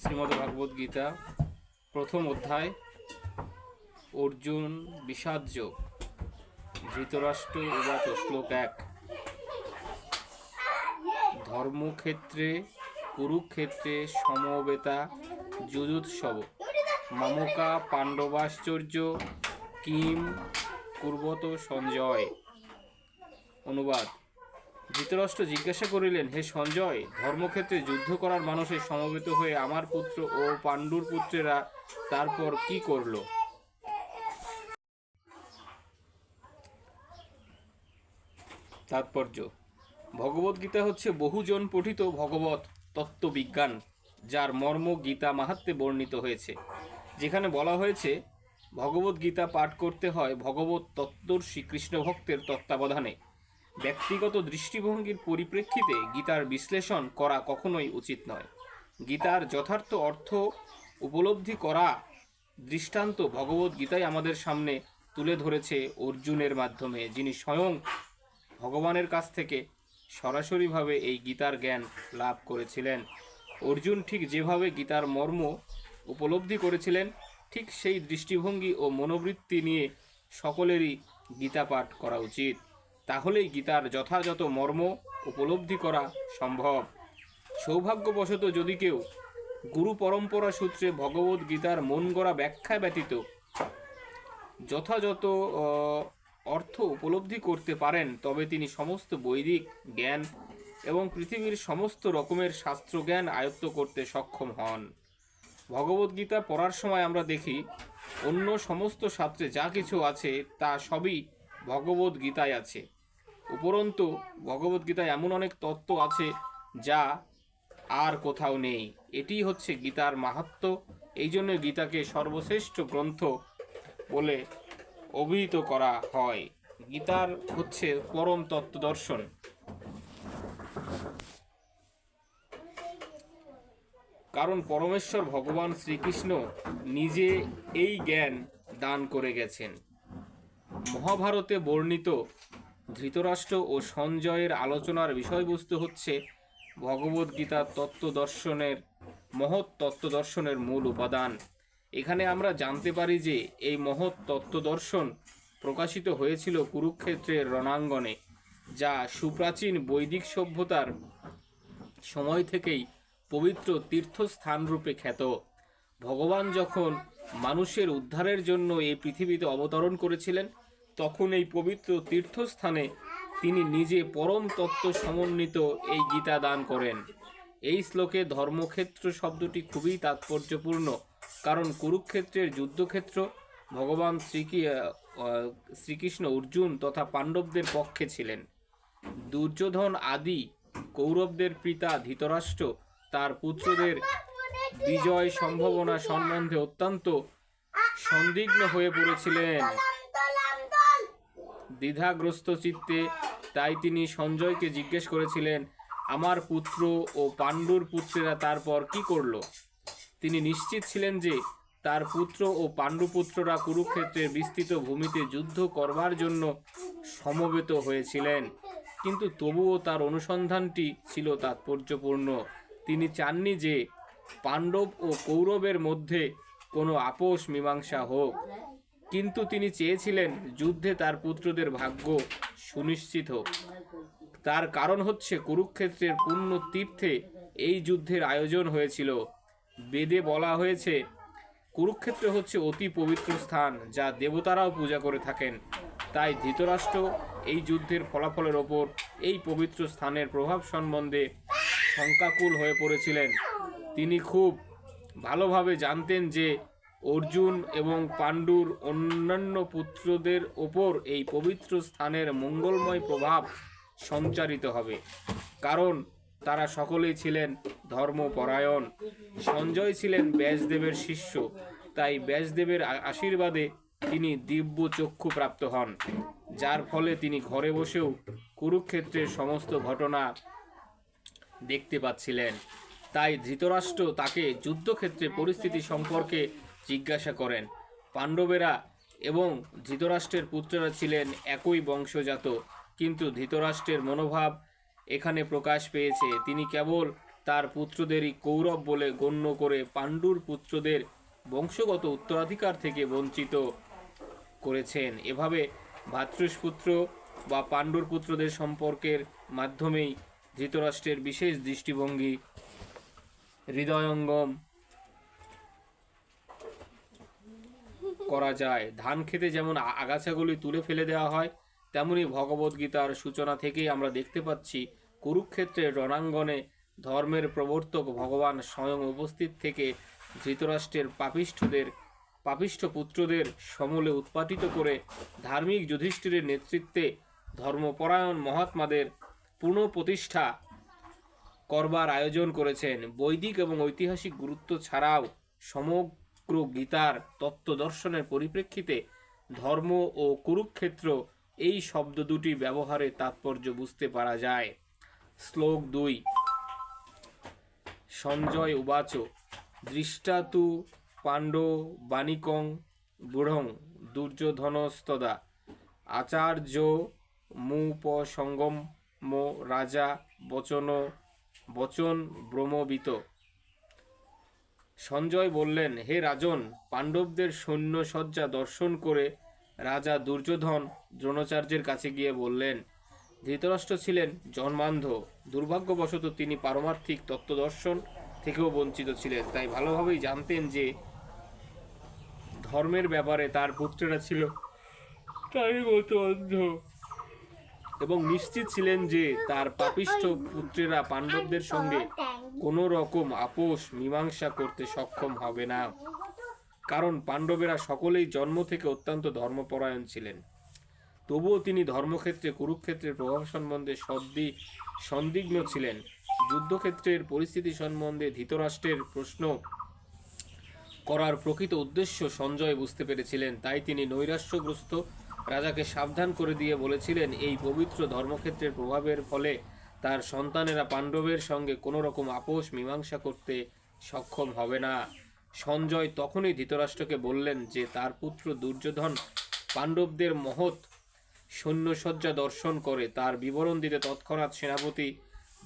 শ্রীমদ্ ভাগবত গীতা, প্রথম অধ্যায়, অর্জুন বিষাদ যোগ, ধৃতরাষ্ট্র উবাচ শ্লোক এক। ধর্মক্ষেত্রে, কুরুক্ষেত্রে সমবেতা যুজুৎসব। মামকা পাণ্ডবাশ্চর্য কিম কুর্বত সঞ্জয়। অনুবাদ। ধৃতরাষ্ট্র জিজ্ঞাসা করিলেন, হে সঞ্জয়, ধর্মক্ষেত্রে যুদ্ধ করার মানুষের সমবেত হয়ে আমার পুত্র ও পাণ্ডুর পুত্রেরা তারপর কি করল? তাৎপর্য ভগবদ্গীতা হচ্ছে বহুজন পঠিত ভগবত তত্ত্ববিজ্ঞান, যার মর্ম গীতা মাহাত্মে বর্ণিত হয়েছে। যেখানে বলা হয়েছে, ভগবত গীতা পাঠ করতে হয় ভগবত তত্ত্বর্ষী শ্রীকৃষ্ণ ভক্তের তত্ত্বাবধানে। ব্যক্তিগত দৃষ্টিভঙ্গির পরিপ্রেক্ষিতে গীতার বিশ্লেষণ করা কখনোই উচিত নয়। গীতার যথার্থ অর্থ উপলব্ধি করা দৃষ্টান্ত ভগবত গীতাই আমাদের সামনে তুলে ধরেছে অর্জুনের মাধ্যমে, যিনি স্বয়ং ভগবানের কাছ থেকে সরাসরিভাবে এই গীতার জ্ঞান লাভ করেছিলেন। অর্জুন ঠিক যেভাবে গীতার মর্ম উপলব্ধি করেছিলেন, ঠিক সেই দৃষ্টিভঙ্গি ও মনোবৃত্তি নিয়ে সকলেরই গীতা পাঠ করা উচিত। তাহলেই গীতার যথাযথ মর্ম উপলব্ধি করা সম্ভব? সৌভাগ্যবশত যদি কেউ গুরু পরম্পরা সূত্রে ভগবত গীতার মন গড়া ব্যাখ্যা ব্যতীত যথাযথ অর্থ উপলব্ধি করতে পারেন, তবে তিনি সমস্ত বৈদিক জ্ঞান এবং পৃথিবীর সমস্ত রকমের শাস্ত্রজ্ঞান আয়ত্ত করতে সক্ষম হন। ভগবদ্গীতা পড়ার সময় আমরা দেখি, অন্য সমস্ত শাস্ত্রে যা কিছু আছে তা সবই ভগবত গীতায় আছে। উপরন্তু ভগবদ্গীতায় এমন অনেক তত্ত্ব আছে যা আর কোথাও নেই। এটি হচ্ছে গীতার মাহাত্ম। এই জন্য গীতাকে সর্বশ্রেষ্ঠ গ্রন্থ বলে অভিহিত করা হয়। গীতার হচ্ছে পরম তত্ত্ব দর্শন। কারণ পরমেশ্বর ভগবান শ্রীকৃষ্ণ নিজে এই জ্ঞান দান করে গেছেন। মহাভারতে বর্ণিত ধৃতরাষ্ট্র ও সঞ্জয়ের আলোচনার বিষয়বস্তু হচ্ছে ভগবদ্গীতার তত্ত্ব দর্শনের মহৎ তত্ত্ব দর্শনের মূল উপাদান। এখানে আমরা জানতে পারি যে এই মহৎ তত্ত্ব দর্শন প্রকাশিত হয়েছিল কুরুক্ষেত্রের রণাঙ্গনে, যা সুপ্রাচীন বৈদিক সভ্যতার সময় থেকেই পবিত্র তীর্থস্থান রূপে খ্যাত। ভগবান যখন মানুষের উদ্ধারের জন্য এই পৃথিবীতে অবতরণ করেছিলেন তখন এই পবিত্র তীর্থস্থানে তিনি নিজে পরম তত্ত্ব সমন্বিত এই গীতা দান করেন। এই শ্লোকে ধর্মক্ষেত্র শব্দটি খুবই তাৎপর্যপূর্ণ, কারণ কুরুক্ষেত্রের যুদ্ধক্ষেত্র ভগবান শ্রীকি শ্রীকৃষ্ণ অর্জুন তথা পাণ্ডবদের পক্ষে ছিলেন। দুর্যোধন আদি কৌরবদের পিতা ধৃতরাষ্ট্র, তার পুত্রদের বিজয় সম্ভাবনা সম্বন্ধে অত্যন্ত সন্দিগ্ন হয়ে পড়েছিলেন। দ্বিধাগ্রস্ত চিত্তে তাই তিনি সঞ্জয়কে জিজ্ঞেস করেছিলেন, আমার পুত্র ও পাণ্ডুর পুত্রেরা তারপর কি করল? তিনি নিশ্চিত ছিলেন যে তার পুত্র ও পাণ্ডুপুত্ররা কুরুক্ষেত্রের বিস্তৃত ভূমিতে যুদ্ধ করবার জন্য সমবেত হয়েছিলেন। কিন্তু তবুও তার অনুসন্ধানটি ছিল তাৎপর্যপূর্ণ। তিনি চাননি যে পাণ্ডব ও কৌরবের মধ্যে কোনো আপোষ মীমাংসা হোক। কিন্তু তিনি চেয়েছিলেন যুদ্ধে তার পুত্রদের ভাগ্য সুনিশ্চিত হোক। তার কারণ হচ্ছে কুরুক্ষেত্রের পূর্ণ তীর্থে এই যুদ্ধের আয়োজন হয়েছিল। বেদে বলা হয়েছে, কুরুক্ষেত্র হচ্ছে অতি পবিত্র স্থান যা দেবতারাও পূজা করে থাকেন। তাই ধৃতরাষ্ট্র এই যুদ্ধের ফলাফলের ওপর এই পবিত্র স্থানের প্রভাব সম্বন্ধে শঙ্কাকুল হয়ে পড়েছিলেন। তিনি খুব ভালোভাবে জানতেন যে অর্জুন এবং পাণ্ডুর অন্যান্য পুত্রদের ওপর এই পবিত্র স্থানের মঙ্গলময় প্রভাব সঞ্চারিত হবে। কারণ তারা সকলেই ছিলেন ধর্মপরায়ণ। সঞ্জয় ছিলেন ব্যাসদেবের শিষ্য। তাই ব্যাসদেবের আশীর্বাদে তিনি দিব্য চক্ষু প্রাপ্ত হন। যার ফলে তিনি ঘরে বসেও কুরুক্ষেত্রের সমস্ত ঘটনা দেখতে পাচ্ছিলেন। তাই ধৃতরাষ্ট্র তাকে যুদ্ধক্ষেত্রে পরিস্থিতি সম্পর্কে জিজ্ঞাসা করেন। পাণ্ডবেরা এবং ধৃতরাষ্ট্রের পুত্ররা ছিলেন একই বংশজাত, কিন্তু ধৃতরাষ্ট্রের মনোভাব এখানে প্রকাশ পেয়েছে। তিনি কেবল তার পুত্রদেরই কৌরব বলে গণ্য করে পাণ্ডুর পুত্রদের বংশগত উত্তরাধিকার থেকে বঞ্চিত করেছেন। এভাবে ভাতৃষ্পুত্র বা পাণ্ডুর পুত্রদের সম্পর্কের মাধ্যমেই ধৃতরাষ্ট্রের বিশেষ দৃষ্টিভঙ্গি, হৃদয়ঙ্গম করা যায়। ধান খেতে যেমন আগাছাগুলি তুলে ফেলে দেওয়া হয়, তেমনি ভগবদ্গীতার সূচনা থেকেই আমরা দেখতে পাচ্ছি কুরুক্ষেত্রের রণাঙ্গনে ধর্মের প্রবর্তক ভগবান স্বয়ং উপস্থিত থেকে ধৃতরাষ্ট্রের পাপিষ্ঠদের, পাপিষ্ঠ পুত্রদের সমলে উৎপাটিত করে ধার্মিক যুধিষ্ঠিরের নেতৃত্বে ধর্মপরায়ণ মহাত্মাদের পুনঃপ্রতিষ্ঠা করবার আয়োজন করেছেন। বৈদিক এবং ঐতিহাসিক গুরুত্ব ছাড়াও সমগ্র গীতার তত্ত্ব দর্শনের পরিপ্রেক্ষিতে ধর্ম ও কুরুক্ষেত্র এই শব্দ দুটি ব্যবহারে তাৎপর্য বুঝতে পারা যায়। শ্লোক দুই। সঞ্জয় উবাচ। দৃষ্টা তু পাণ্ডো বাণিকং বুঢ়ং দুর্যোধনস্তদা। আচার্য মুপসঙ্গম মো রাজা বচন বচন ব্রহ্মবিত। সঞ্জয় বললেন, হে রাজন, পাণ্ডবদের সৈন্য সজ্জা দর্শন করে রাজা দুর্যোধন দ্রোণাচার্যের কাছে গিয়ে বললেন, ধৃতরাষ্ট্র ছিলেন জন্মান্ধ। দুর্ভাগ্যবশত তিনি পারমার্থিক তত্ত্বদর্শন থেকেও বঞ্চিত ছিলেন। তাই ভালোভাবেই জানতেন যে ধর্মের ব্যাপারে তার পুত্রেরা ছিল তারই মতো অন্ধ এবং নিশ্চিত ছিলেন যে তার পাপিষ্ঠ পুত্রেরা পাণ্ডবদের সঙ্গে কোনো রকম আপোষ, মীমাংসা করতে সক্ষম হবে না। কারণ পাণ্ডবেরা সকলেই জন্ম থেকে অত্যন্ত ধর্মপরায়ণ ছিলেন। তবুও তিনি ধর্মক্ষেত্রে কুরুক্ষেত্রের প্রভাব সম্বন্ধে সদ্দি সন্দিগ্ন ছিলেন। যুদ্ধক্ষেত্রের পরিস্থিতি সম্বন্ধে ধৃতরাষ্ট্রের প্রশ্ন করার প্রকৃত উদ্দেশ্য সঞ্জয় বুঝতে পেরেছিলেন। তাই তিনি নৈরাশ্যগ্রস্ত রাজাকে সাবধান করে দিয়ে বলেছিলেন, এই পবিত্র ধর্মক্ষেত্রের প্রভাবের ফলে তার সন্তানেরা পাণ্ডবের সঙ্গে কোনো রকম আপোষ মীমাংসা করতে সক্ষম হবে না। সঞ্জয় তখনই ধৃতরাষ্ট্রকে বললেন যে, তার পুত্র দুর্যোধন পাণ্ডবদের মহৎ সৈন্যসজ্জা দর্শন করে, তার বিবরণ দিতে তৎক্ষণাৎ সেনাপতি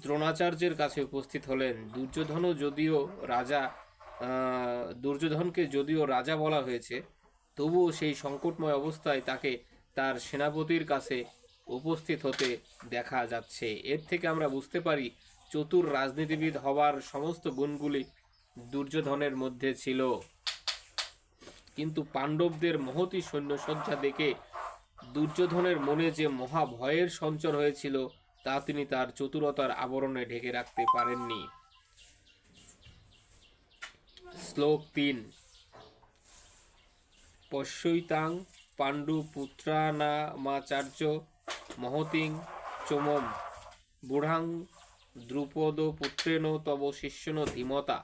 দ্রোণাচার্যের কাছে উপস্থিত হলেন। দুর্যোধনও যদিও রাজা দুর্যোধনকে যদিও রাজা বলা হয়েছে তবুও সেই সংকটময় অবস্থায় তাকে তার সেনাপতির কাছে উপস্থিত হতে দেখা যাচ্ছে। এর থেকে আমরা বুঝতে পারি, চতুর রাজনীতিবিদ হওয়ার সমস্ত গুণগুলি দুর্যোধনের মধ্যে ছিল। কিন্তু পাণ্ডবদের মহতী সৈন্যসজ্জা দেখে দুর্যোধনের মনে যে মহা ভয়ের সঞ্চার হয়েছিল, তা তিনি তার চতুরতার আবরণে ঢেকে রাখতে পারেননি। শ্লোক তিন। পশ্যৈতাং পাণ্ডু পুত্রানামাচার্য মহতিং চমম। দ্রুপদ পুত্রেণ তব শিষ্যন ধীমতা।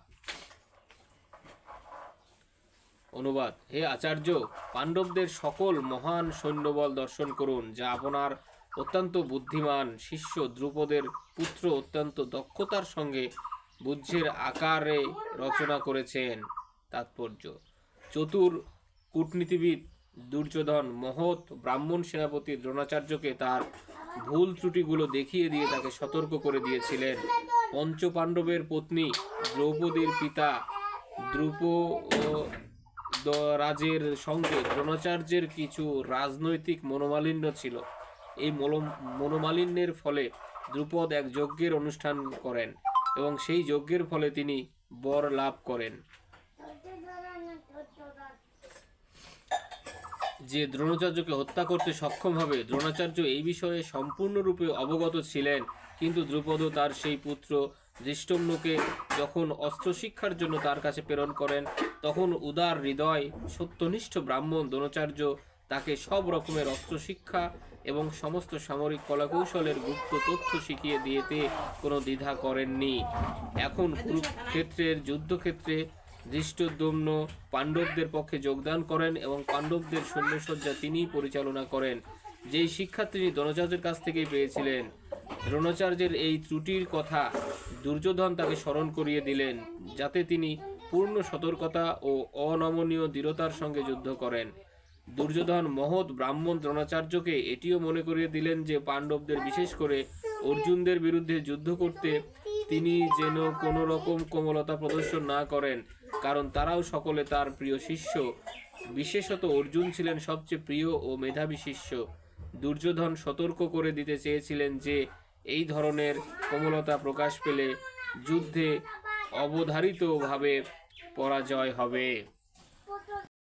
অনুবাদ, হে আচার্য, পাণ্ডবদের সকল মহান সৈন্যবল দর্শন করুন, যা আপনার অত্যন্ত বুদ্ধিমান শিষ্য দ্রুপদের পুত্র অত্যন্ত দক্ষতার সঙ্গে বুদ্ধের আকারে রচনা করেছেন। তাৎপর্য, চতুর কূটনীতিবিদ দুর্যোধন মহৎ ব্রাহ্মণ সেনাপতি দ্রোণাচার্যকে তার ভুল ত্রুটিগুলো দেখিয়ে দিয়ে তাকে সতর্ক করে দিয়েছিলেন। পঞ্চ পাণ্ডবের পত্নী দ্রৌপদীর পিতা দ্রুপ রাজের সঙ্গে দ্রোণাচার্যের কিছু রাজনৈতিক মনোমালিন্য ছিল। এই মলো- মনোমালিন্যের ফলে দ্রুপদ এক যজ্ঞের অনুষ্ঠান করেন এবং সেই যজ্ঞের ফলে তিনি বর লাভ করেন। যে দ্রোণাচার্যকে হত্যা করতে সক্ষম হবে, দ্রোণাচার্য এই বিষয়ে সম্পূর্ণরূপে অবগত ছিলেন। কিন্তু দ্রুপদ তার সেই পুত্র দৃষ্টম্নুকে যখন অস্ত্র শিক্ষার জন্য তার কাছে প্রেরণ করেন, তখন উদার হৃদয় সত্যনিষ্ঠ ব্রাহ্মণ দ্রোণাচার্য তাকে সব রকমের অস্ত্র শিক্ষা এবং সমস্ত সামরিক কলাকৌশলের গুপ্ত তথ্য শিখিয়ে দিয়েতে কোনো দ্বিধা করেননি। এখন কুরুক্ষেত্রের, যুদ্ধক্ষেত্রে দৃষ্টদ্যম্ন পাণ্ডবদের পক্ষে যোগদান করেন এবং পাণ্ডবদের সৈন্যসজ্জা তিনিই পরিচালনা করেন। যেই শিক্ষা তিনি দ্রোণাচার্যের কাছ থেকেই পেয়েছিলেন, দ্রোণাচার্যের এই ত্রুটির কথা দুর্যোধন তাকে স্মরণ করিয়ে দিলেন, যাতে তিনি পূর্ণ সতর্কতা ও অনমনীয় দৃঢ়তার সঙ্গে যুদ্ধ করেন। দুর্যোধন মহৎ ব্রাহ্মণ দ্রোণাচার্যকে এটিও মনে করিয়ে দিলেন যে পাণ্ডবদের বিশেষ করে অর্জুনদের বিরুদ্ধে যুদ্ধ করতে তিনি যেন কোনো রকম কোমলতা প্রদর্শন না করেন, কারণ তারাও সকলে তার প্রিয় শিষ্য। বিশেষত অর্জুন ছিলেন সবচেয়ে প্রিয় ও মেধাবী শিষ্য। দুর্যোধন সতর্ক করে দিতে চেয়েছিলেন যে, এই ধরনের কোমলতা প্রকাশ পেলে যুদ্ধে অবধারিতভাবে পরাজয় হবে।